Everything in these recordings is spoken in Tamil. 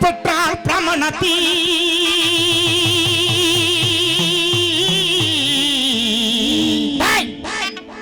பெற்றால் பிரமணத்தி.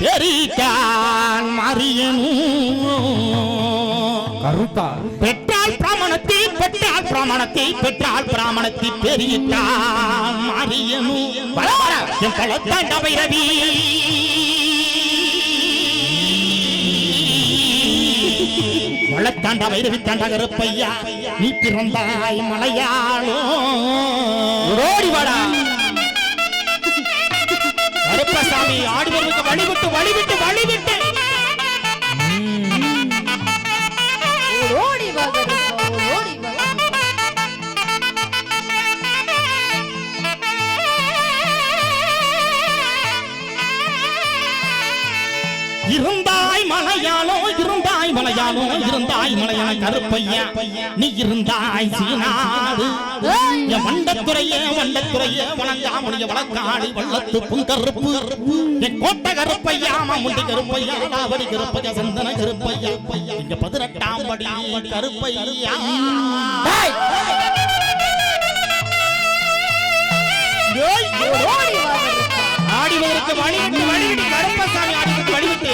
பெரித்தான் மறியனும் கருப்பா பெற்றால் பிராமணத்தை பெற்றால் பிராமணத்தை பெற்றால் பிராமணத்தை வர வர! என் பழத்தாண்ட பைரவி தாண்ட கருப்பையா? நீ பிறந்தாய் மலையாளோ. ஓடி வாடா. கருப்பசாமி ஆடுவதற்கு வழிவிட்டு வழிவிட்டு வழிவிட்டு. ஓடி ஓடி இருந்தாய் மலையாளோ இருந்தாய் மலையாளோ இருந்தாய் மலையாள கருப்பையா. நீ இருந்தாய் சீனாடு என் வண்டத்துறையே வண்டத்துறையே வணங்காமுடிய வழக்காடி வள்ளத்து புங்கருப்பு. என் கோட்டை கருப்பையா மாமுண்டி கருப்பையா லாவடி கருப்பையா சந்தன கருப்பையா. இங்க பதினெட்டாம் படி கருப்பையா. ஓடி வா கருப்பா ஆடிவதற்கு வழிவிட்டு வழிவிட்டு கருப்பசாமி ஆடிவதற்கு வழிவிட்டு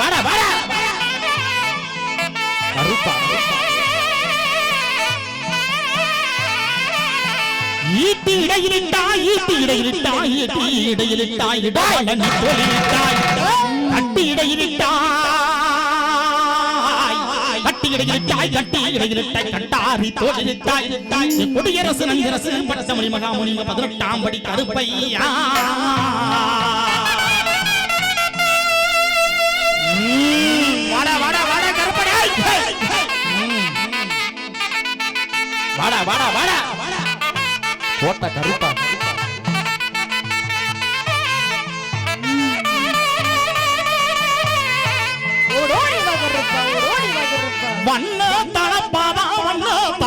வாடா வாடா வாடா. கருப்பா. ஈட்டி இடையிலிட்டாய் ஈட்டி இடையிலிட்டாய் ஈட்டி இடையிலிட்டாய் இடாளன் தோலிலிட்டாய் கட்டி இடையிலிட்டாய். கட்டி இடையிலிட்டாய் கட்டி இடையிலிட்டாய். கட்டாரி தோலிலிட்டாய் குடியரசு நஞ்சரசு பட்டமணி மகாமுனி பதினெட்டாம் படி கருப்பையா. வாடா வாடா வாடா. கோட்டை கருப்பா. வண்ண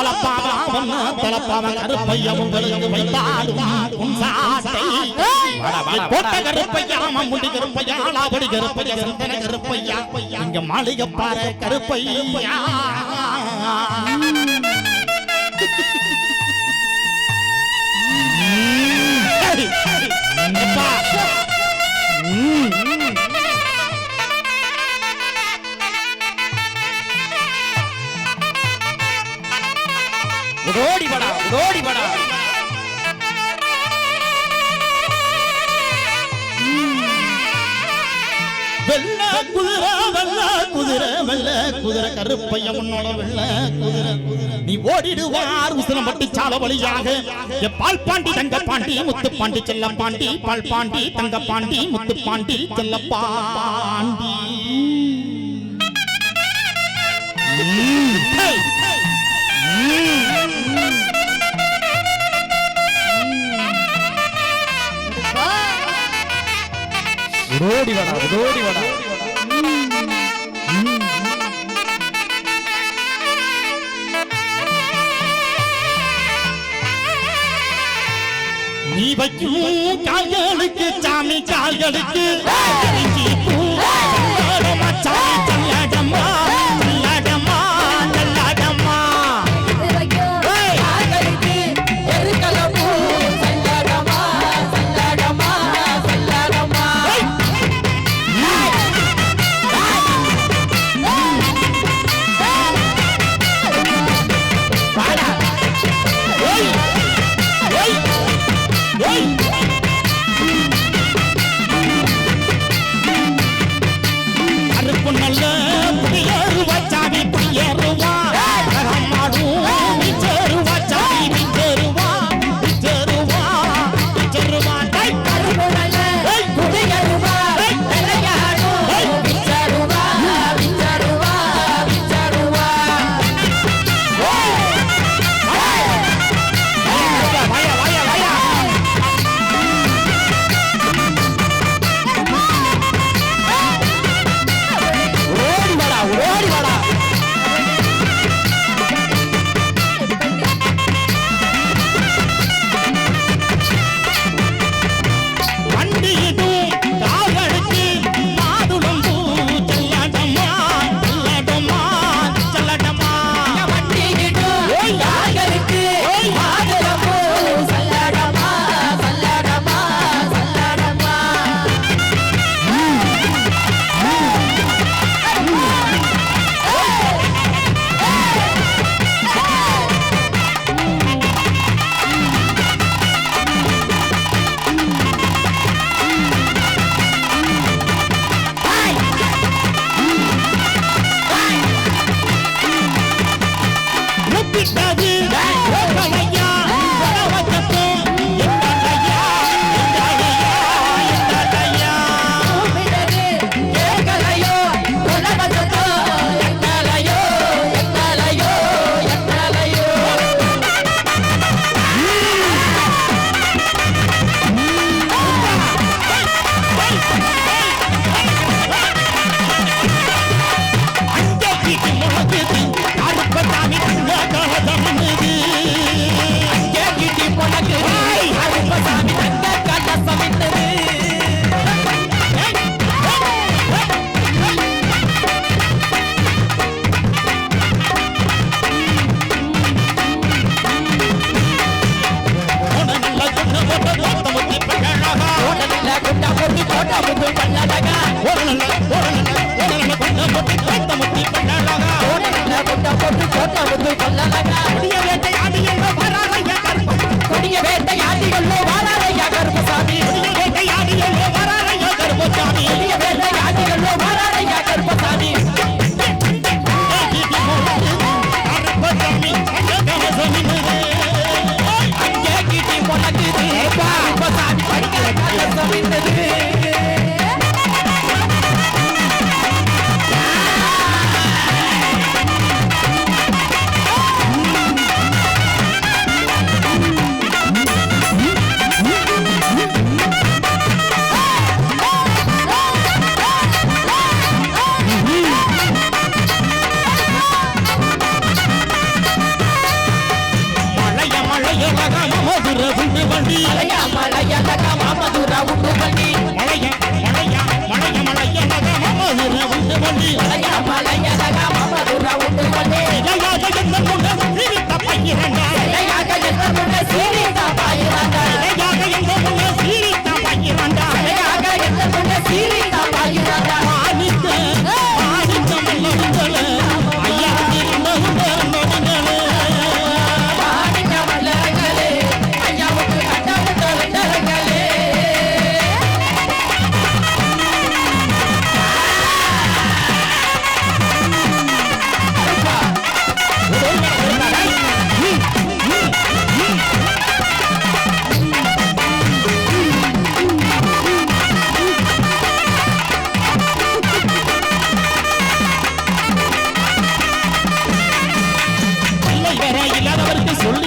வண்ண தலப்பாவா வண்ண தலப்பாவா கருப்பையா உங்களுக்கு வைத்தாடும் உன் கோட்டை கருப்பையா மம்முடி கருப்பையா லாவடி கருப்பையா சந்தன கருப்பையா இங்க மாளிகை கருப்பையா ஏய், ஓடி வாடா ஓடி வாடா வெள்ள குதிரை வெள்ள குதிரை வெள்ள குதிரை கருப்பைய உன்னோட வெள்ள குதிரை. நீ ஓடிடுவார் உசனம் பட்டி சால வழியாக. எ பால் பாண்டி தங்க பாண்டி முத்து பாண்டி செல்ல பாண்டி பால் பாண்டி தங்க பாண்டி முத்து பாண்டி செல்ல பாண்டி. ஓடி வாடா ஓடி வாடா. நீ வைக்கும் கால்களுக்கு சாமி கால்களுக்கு.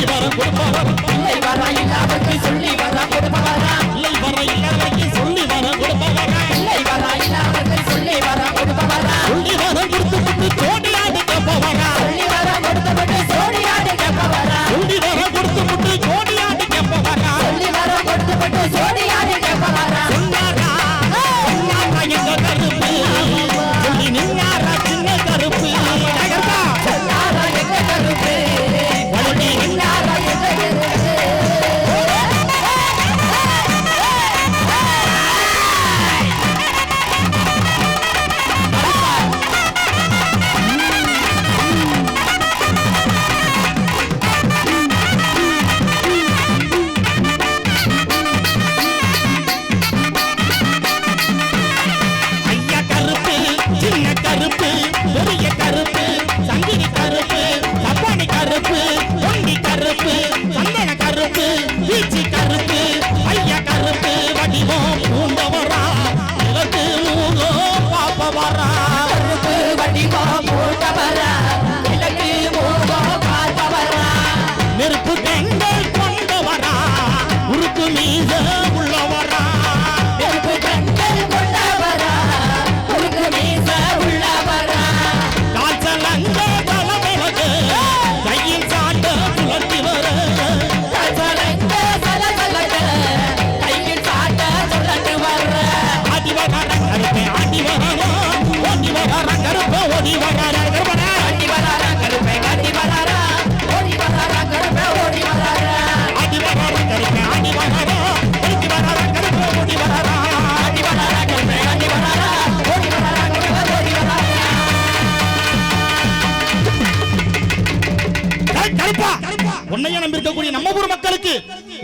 வரம் கொடுப்பார் இல்லை வர இல்லாதவர்கள் சொல்லி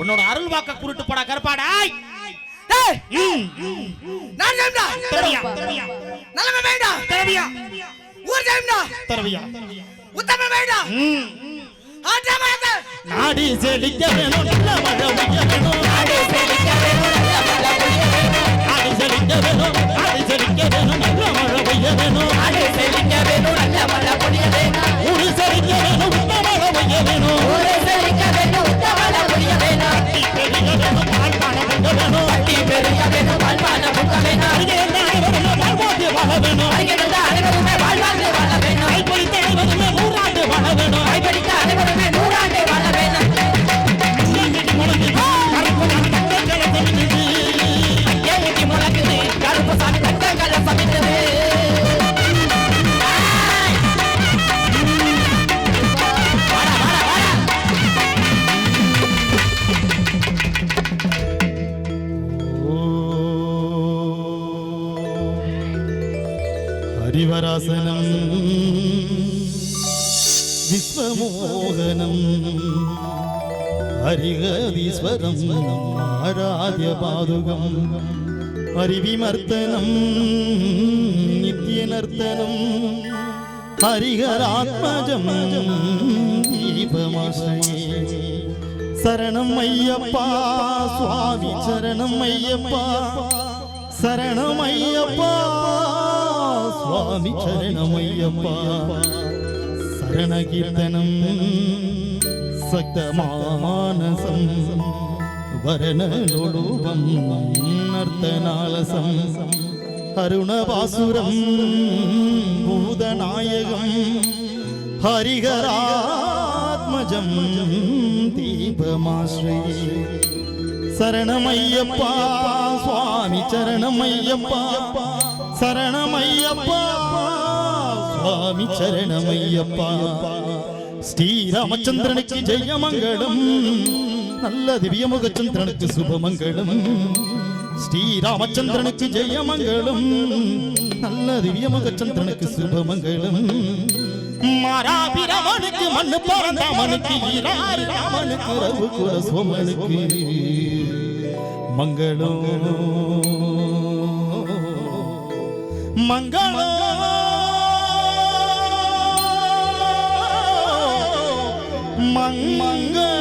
உன்னோட அருள் வாக்க குருட்டு போடா கருப்பாடாய் நான் ஜெயம்டா. தரவியா? தரவியா? நலம வேண்டா. தரவியா? ஊர் ஜெயம்டா. தரவியா? உத்தம வேண்டா. நாடி செழிக்க வேணும் நல்ல மழை பெய்ய வேணும். நாடி செழிக்க வேணும். நாடி செழிக்க வேணும் நாடி செழிக்க வேணும் நல்ல மழை பெய்ய வேணும். நாடி செழிக்க வேணும் நல்ல மழை பொழிய வேணும். ஊரு செழிக்க வேணும் உத்தம மழை பெய்ய வேணும். ஹரிகதீஸ்வரம் ஆராத்ய பாதுகம். ஹரிவிமர்த்தனம் நித்யநர்த்தனம் ஹரிஹராத்மஜம் தீபமாசிரயே. சரணம் ஐயப்பா சுவாமி சரணம் ஐயப்பா. சரணம் ஐயப்பா சுவாமி சரணம் ஐயப்பா. சரணகீர்த்தனம். சக்தமானசம் வரணலொடுபம் நர்த்தனாலசம் அருணபாசுரம் பூதநாயகம் ஹரிகராத்மஜம் தீபமாஸ்ரயே சரணமையப்பா சுவாமி சரணமையப்பா சரணமையப்பா சுவாமி சரணமையப்பா. ஸ்ரீராமச்சந்திரனுக்கு ஜெயமங்கலம். நல்ல திவ்யமுகச்சந்திரனுக்கு சுபமங்கலம். ஸ்ரீராமச்சந்திரனுக்கு ஜெயமங்கலம். நல்ல திவ்யமுகச்சந்திரனுக்கு சுபமங்கலம். மாறாபிரமனுக்கு மண்ணு பிறந்தவனுக்கு ஈராறு ராமனுக்கு ரவு குல சோமனுக்கு மங்களம். மங்களம். மங்களம்